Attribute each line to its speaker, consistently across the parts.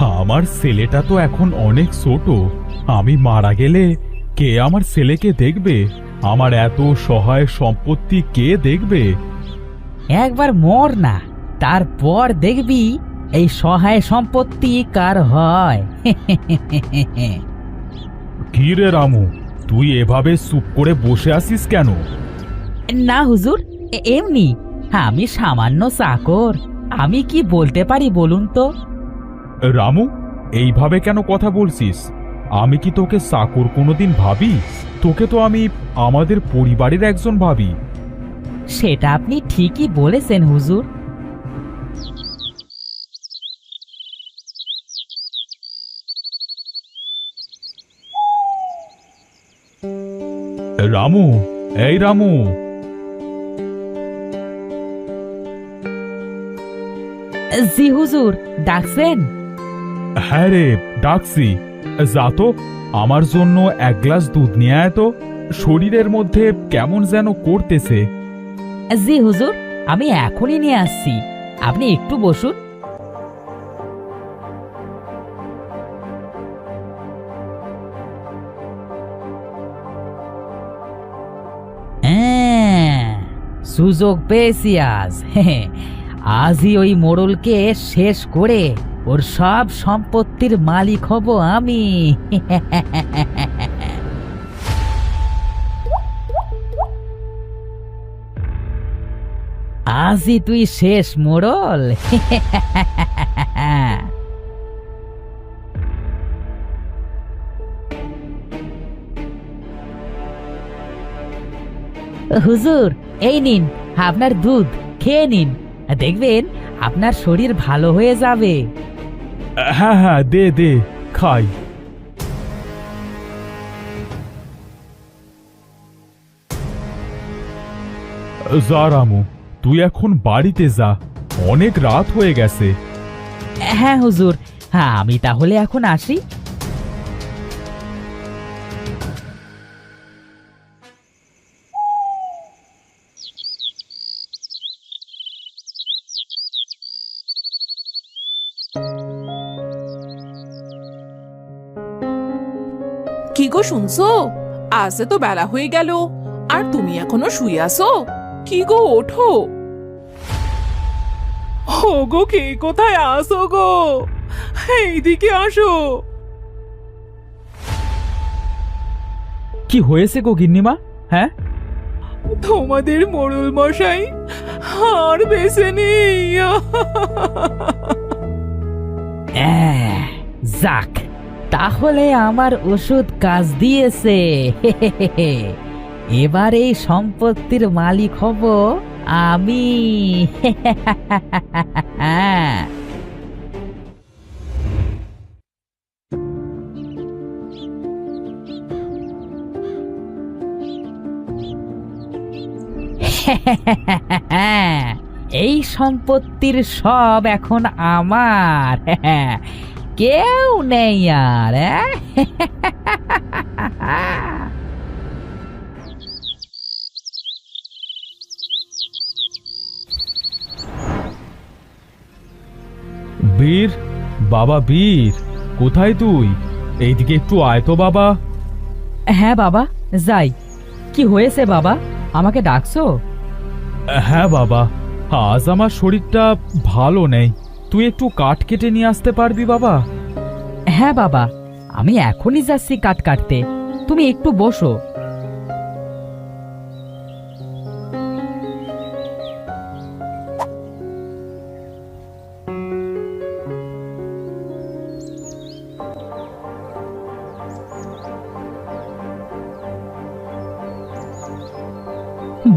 Speaker 1: আমার ছেলেটা তো এখন অনেক ছোট। আমি মারা গেলে কে আমার ছেলেকে দেখবে? আমার এত সহায় সম্পত্তি কে দেখবে?
Speaker 2: একবার মর না তারপর দেখবি এই সহায় সম্পত্তি কার হয়।
Speaker 1: কি রে রামু তুই এভাবে চুপ করে বসে আছিস কেন?
Speaker 2: না হুজুর এমনি। আমি সামান্য চাকর। আমি কি বলতে পারি বলুন তো?
Speaker 1: রামু এইভাবে কেন কথা বলছিস? আমি কি তোকে চাকর কোনোদিন ভাবি? তোকে তো আমি আমাদের পরিবারের একজন ভাবি।
Speaker 2: সেটা আপনি ঠিকই বলেছেন হুজুর।
Speaker 1: রামু এই রামু।
Speaker 2: জি হুজুর ডাকছেন?
Speaker 1: হ্যাঁ রে ডাকছি। যা তো আমার জন্য এক গ্লাস দুধ নিয়ে আয় তো শরীরের মধ্যে কেমন যেন করতেছে।
Speaker 2: জি হুজুর আমি এখনই নিয়ে আসছি। আপনি একটু বসুন। হ্যাঁ, সুযোগ পেয়েছি আজ। আজই ওই মোড়লকে শেষ করে ওর সব সম্পত্তির মালিক হব আমি। আজই তুই শেষ, মোড়ল। হুজুর, এই নিন, আপনার দুধ, খেয়ে নিন। দেখবেন আপনার শরীর ভালো হয়ে যাবে।
Speaker 1: হ্যাঁ হ্যাঁ দে দে খাই। যা রামু তুই এখন বাড়িতে যা অনেক রাত হয়ে গেছে।
Speaker 2: হ্যাঁ হুজুর। হ্যাঁ আমি তাহলে এখন আসি।
Speaker 3: শুনছো? আজ তো বেলা হয়ে গেল। আর তুমি এখনও শুয়ে আসো কি গো ওঠো। হো গো কে কোথায় আসো গো? এইদিকে আসো।
Speaker 1: কি হয়েছে গো গিন্নিমা? হ্যাঁ?
Speaker 3: তোমাদের মোড়ল মশাই আর বেঁচে নেই।
Speaker 2: যাক। তাহলে আমার ওষুধ কাজ দিয়েছে। এবার এই সম্পত্তির মালিক হব আমি। এই সম্পত্তির সব এখন আমার। কেউ নেই আর
Speaker 1: বীর বাবা বীর কোথায় তুই? এইদিকে একটু আয় তো বাবা।
Speaker 2: হ্যাঁ বাবা যাই। কি হয়েছে বাবা? আমাকে ডাকছো?
Speaker 1: হ্যাঁ বাবা। আজ আমার শরীরটা ভালো নেই। তুই একটু কাঠ কেটে নিয়ে আসতে পারবি বাবা?
Speaker 2: হ্যাঁ বাবা, আমি এখনই যাচ্ছি কাট কাটতে। তুমি একটু বসো।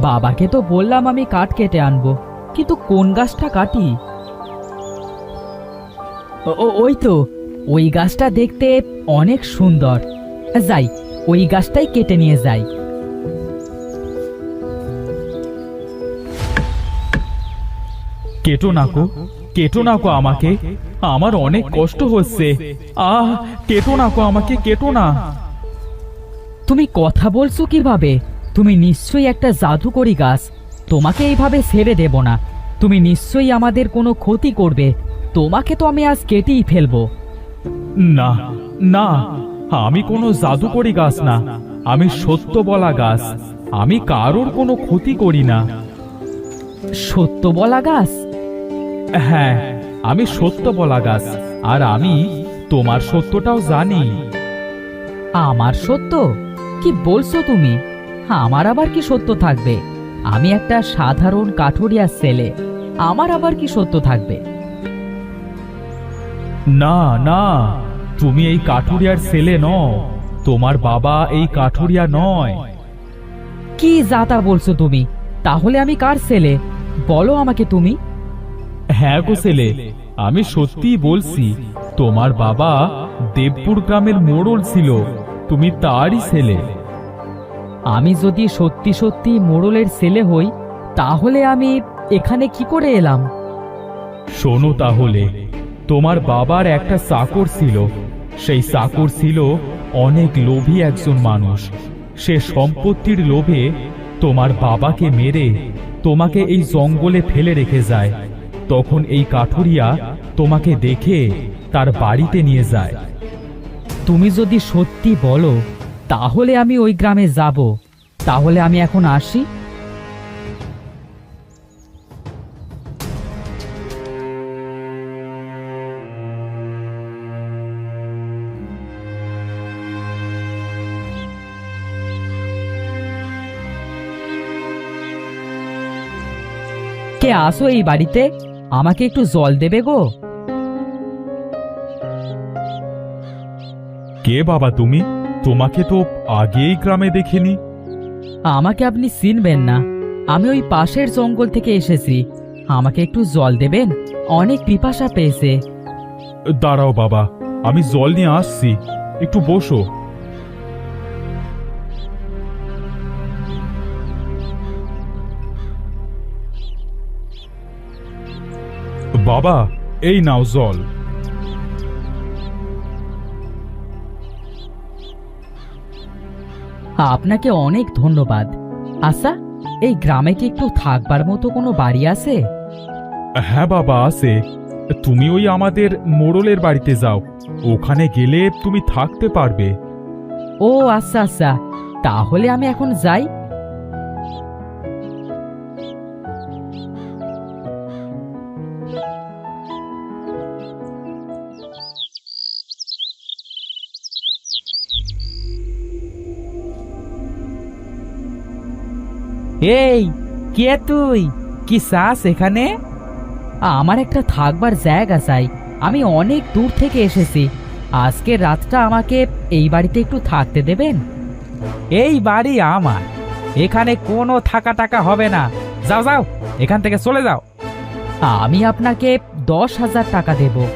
Speaker 2: বাবাকে তো বললাম আমি কাঠ কেটে আনব, কিন্তু কোন গাছটা কাটি? ও- ওই তো। ওই গাছটা দেখতে অনেক সুন্দর। যাই ওই গাছটাই কেটে নিয়ে যাই।
Speaker 1: কেটো নাকো কেটো নাকো আমাকে। আমার অনেক কষ্ট হচ্ছে। আহ কেটো নাকো আমাকে কেটো না।
Speaker 2: তুমি কথা বলছো কীভাবে? তুমি নিশ্চয়ই একটা জাদুকরি গাছ। তোমাকে এইভাবে ছেড়ে দেব না। তুমি নিশ্চয়ই আমাদের কোনো ক্ষতি করবে। তোমাকে তো আমি আজ কেটেই ফেলব।
Speaker 1: না না আমি কোনো জাদুকরি গাছ না। আমি সত্য বলা গাছ। আমি কারোর কোনো ক্ষতি করি না।
Speaker 2: সত্য বলা গাছ?
Speaker 1: হ্যাঁ আমি সত্য বলা গাছ। আর আমি তোমার সত্যটাও জানি।
Speaker 2: আমার সত্য? কি বলছো তুমি? আমার আবার কি সত্য থাকবে? আমি একটা সাধারণ কাঠুরিয়ার ছেলে। আমার আবার কি সত্য থাকবে?
Speaker 1: না না তুমি এই কাঠুরিয়ার ছেলে নও তোমার বাবা এই কাঠুরিয়া নয়।
Speaker 2: কি যাতা বলছো তুমি? তাহলে আমি কার ছেলে? বলো আমাকে তুমি।
Speaker 1: হ্যাঁ গো ছেলে আমি সত্যিই বলছি তোমার বাবা দেবপুর গ্রামের মোড়ল ছিল তুমি তারই ছেলে।
Speaker 2: আমি যদি সত্যি সত্যি মোড়লের ছেলে হই তাহলে আমি এখানে কি করে এলাম?
Speaker 1: শোনো তাহলে তোমার বাবার একটা চাকর ছিল। সেই চাকর ছিল অনেক লোভী একজন মানুষ। সে সম্পত্তির লোভে তোমার বাবাকে মেরে তোমাকে এই জঙ্গলে ফেলে রেখে যায়। তখন এই কাঠুরিয়া তোমাকে দেখে তার বাড়িতে নিয়ে যায়।
Speaker 2: তুমি যদি সত্যি বলো, তাহলে আমি ওই গ্রামে যাব। তাহলে আমি এখন আসি। কে আসো এই বাড়িতে। আমাকে একটু জল দেবে গো।
Speaker 1: কে বাবা তুমি? তোমাকে তো আগেই গ্রামে দেখিনি।
Speaker 2: আমাকে আপনি চিনবেন না। আমি ওই পাশের জঙ্গল থেকে এসেছি। আমাকে একটু জল দেবেন? অনেক পিপাসা পেয়েছে।
Speaker 1: দাঁড়াও বাবা আমি জল নিয়ে আসছি। একটু বসো। বাবা এই নাও জল।
Speaker 2: আপনাকে অনেক ধন্যবাদ। আচ্ছা এই গ্রামে কি একটু থাকবার মতো কোনো বাড়ি আছে?
Speaker 1: হ্যাঁ বাবা আছে। তুমি ওই আমাদের মোড়লের বাড়িতে যাও। ওখানে গেলে তুমি থাকতে পারবে।
Speaker 2: ও আচ্ছা আচ্ছা। তাহলে আমি এখন যাই। এই, কে তুই? কি চাস এখানে? আমার একটা থাকবার জায়গা চাই। আমি অনেক দূর থেকে এসেছি। আজকে রাতটা আমাকে এই বাড়িতে একটু থাকতে দেবেন? এই বাড়ি আমার। এখানে কোনো থাকা টাকা হবে না। যাও যাও, এখান থেকে চলে যাও। আমি আপনাকে দশ হাজার টাকা দেব।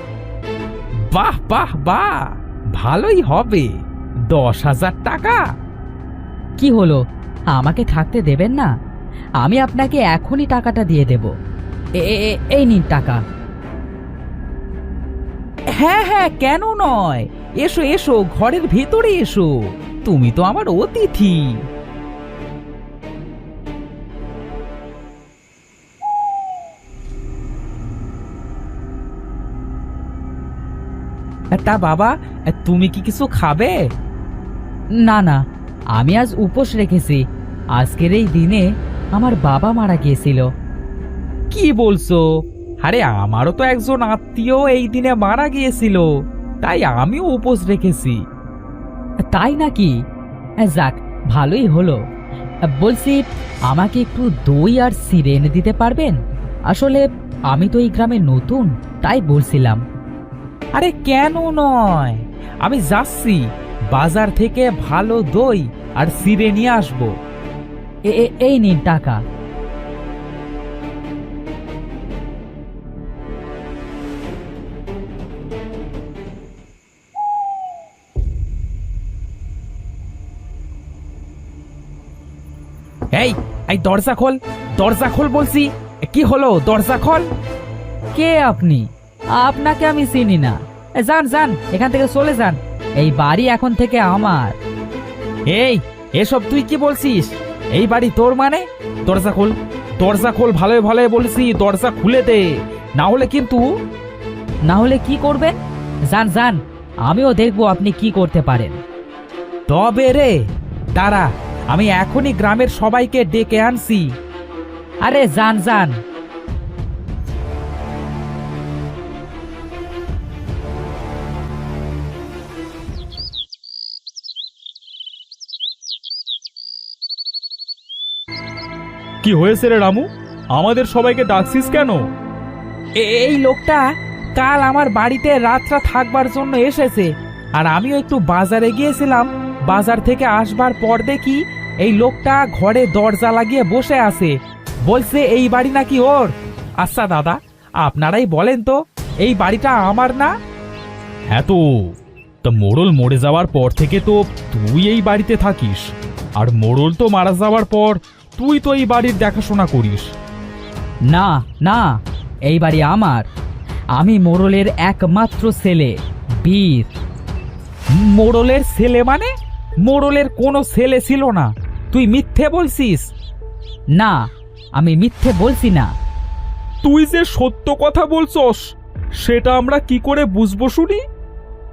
Speaker 2: বাহ বাহ বাহ। ভালোই হবে। দশ হাজার টাকা? কি হলো? আমাকে থাকতে দেবেন না। আমি আপনাকে এখনই টাকাটা দিয়ে দেব। এই নিন টাকা। হ্যাঁ হ্যাঁ কেন নয়? এসো এসো, ঘরের ভেতরে এসো। তুমি তো আমার অতিথি। তা বাবা, তুমি কি কিছু খাবে? না না। আমি আজ উপোস রেখেছি। আজকের এই দিনে আমার বাবা মারা গিয়েছিল। কি বলছো? আরে, আমারও তো একজন আত্মীয় এই দিনে মারা গিয়েছিল। তাই আমিও উপোস রেখেছি। তাই নাকি? যাক, ভালোই হলো। বলছি, আমাকে একটু দই আর সিরে এনে দিতে পারবেন? আসলে আমি তো এই গ্রামে নতুন, তাই বলছিলাম। আরে, কেন নয়? আমি যাচ্ছি। বাজার থেকে ভালো দই আর সিরে নিয়ে আসব। এই নিন টাকা। এই এই দরজা খোল দরজা খোল বলছি। কি হলো, দরজা খোল? কে আপনি? আপনাকে আমি চিনি না। যান যান, এখান থেকে চলে যান। এই বাড়ি এখন থেকে আমার। এই এসব তুই কি বলছিস? এই বাড়ি তোর মানে? দরজা খোল
Speaker 4: দরজা খোল ভালো ভালো বলছি দরজা খুলে দে। না হলে কিন্তু
Speaker 2: না হলে কি করবেন? যান যান আমিও দেখব আপনি কি করতে পারেন।
Speaker 4: তবে রে দাঁড়া আমি এখনই গ্রামের সবাইকে ডেকে আনছি।
Speaker 2: আরে যান যান
Speaker 1: কি হয়েছে রে রামু? আমাদের সবাইকে ডাকছিস কেন?
Speaker 4: এই লোকটা কাল আমার বাড়িতে রাতটা থাকবার জন্য এসেছে। আর আমিও একটু বাজারে গিয়েছিলাম। বাজার থেকে আসবার পর দেখি এই লোকটা ঘরে দরজা লাগিয়ে বসে আছে। বলছে এই বাড়ি নাকি ওর? আচ্ছা দাদা আপনারাই বলেন তো এই বাড়িটা আমার না?
Speaker 1: হ্যাঁ তো তা মোড়ল মরে যাওয়ার পর থেকে তো তুই এই বাড়িতে থাকিস। আর মোড়ল তো মারা যাওয়ার পর তুই তো এই বাড়ির দেখাশোনা করিস।
Speaker 2: না না এই বাড়ি আমার। আমি মোড়লের একমাত্র ছেলে বীর।
Speaker 4: মোড়লের ছেলে মানে? মোড়লের কোনো ছেলে ছিল না। তুই মিথ্যে বলছিস?
Speaker 2: না আমি মিথ্যে বলছি না।
Speaker 1: তুই যে সত্য কথা বলছস সেটা আমরা কি করে বুঝব শুনি?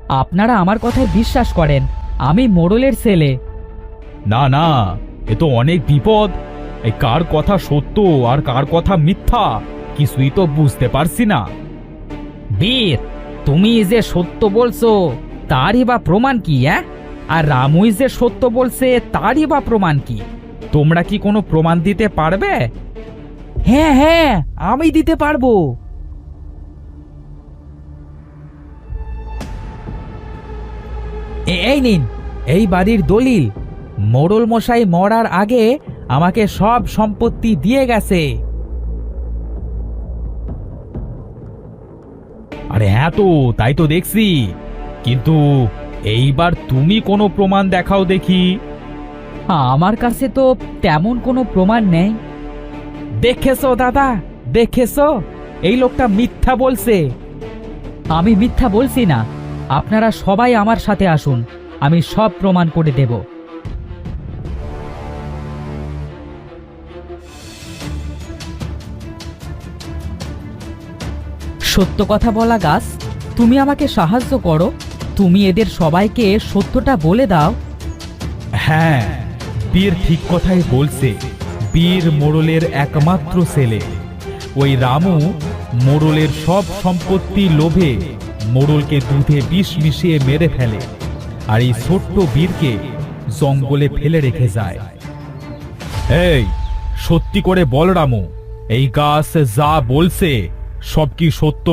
Speaker 2: আপনারা আমার কথায় বিশ্বাস করেন আমি মোড়লের ছেলে।
Speaker 1: না না এ তো অনেক বিপদ। এই কার কথা সত্য আর কার কথা মিথ্যা? কিছুই তো বুঝতে পারছি না।
Speaker 2: বীর, তুমি যে সত্য বলছো, তারই বা প্রমাণ কি হ্যাঁ? আর রামুই যে সত্য বলছে, তারই বা প্রমাণ কি?
Speaker 4: তোমরা কি কোনো প্রমাণ দিতে পারবে? হ্যাঁ হ্যাঁ আমি দিতে পারব। এই নিন, এই বাড়ির দলিল। মোড়ল মশাই মরার আগে আমাকে সব সম্পত্তি দিয়ে গেছে।
Speaker 1: আরে হ্যাঁ তো তাই তো দেখছি। কিন্তু এইবার তুমি কোনো প্রমাণ দেখাও দেখি।
Speaker 2: আমার কাছে তো তেমন কোনো প্রমাণ নেই।
Speaker 4: দেখেছ দাদা দেখেছ? এই লোকটা মিথ্যা বলছে।
Speaker 2: আমি মিথ্যা বলছি না। আপনারা সবাই আমার সাথে আসুন। আমি সব প্রমাণ করে দেব। সত্য কথা বলা গাছ, তুমি আমাকে সাহায্য করো, তুমি এদের সবাইকে সত্যটা বলে দাও।
Speaker 1: হ্যাঁ বীর ঠিক কথাই বলছে, বীর মোড়লের একমাত্র ছেলে। ওই রামু মোড়লের সব সম্পত্তি লোভে মোড়লকে দুধে বিষ মিশিয়ে মেরে ফেলে, আর এই ছোট্ট বীরকে জঙ্গলে ফেলে রেখে যায়। এই, সত্যি করে বল রামু, এই গাছ যা বলছে সব কি সত্য?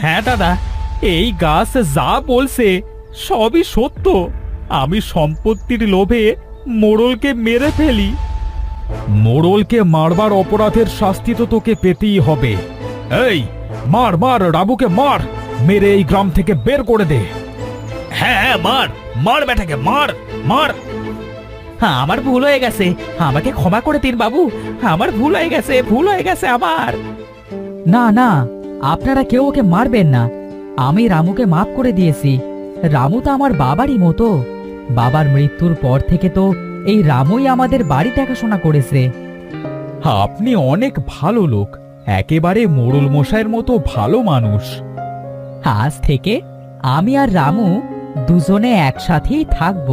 Speaker 1: হ্যাঁ দাদা, এই গাছ যা বলছে সবই সত্য। আমি সম্পত্তির লোভে মোড়লকে মেরে ফেলি। মোড়লকে মারবার অপরাধের শাস্তি তো তোকে পেতেই হবে। এই, মার মার রাবুকে মার, মেরে এই গ্রাম থেকে বের করে দে। হ্যাঁ হ্যাঁ মার মার বেটাকে, মার মার।
Speaker 4: হ্যাঁ আমার ভুল হয়ে গেছে। আমাকে ক্ষমা করে দিন বাবু। আমার ভুল হয়ে গেছে, ভুল হয়ে গেছে আমার।
Speaker 2: না না, আপনারা কেউ ওকে মারবেন না। আমি রামুকে মাফ করে দিয়েছি। রামু তো আমার বাবারই মতো। বাবার মৃত্যুর পর থেকে তো এই রামুই আমাদের বাড়ি দেখাশোনা করেছে।
Speaker 1: আপনি অনেক ভালো লোক, একেবারে মোড়ল মশাইয়ের মতো ভালো মানুষ।
Speaker 2: আজ থেকে আমি আর রামু দুজনে একসাথেই থাকব।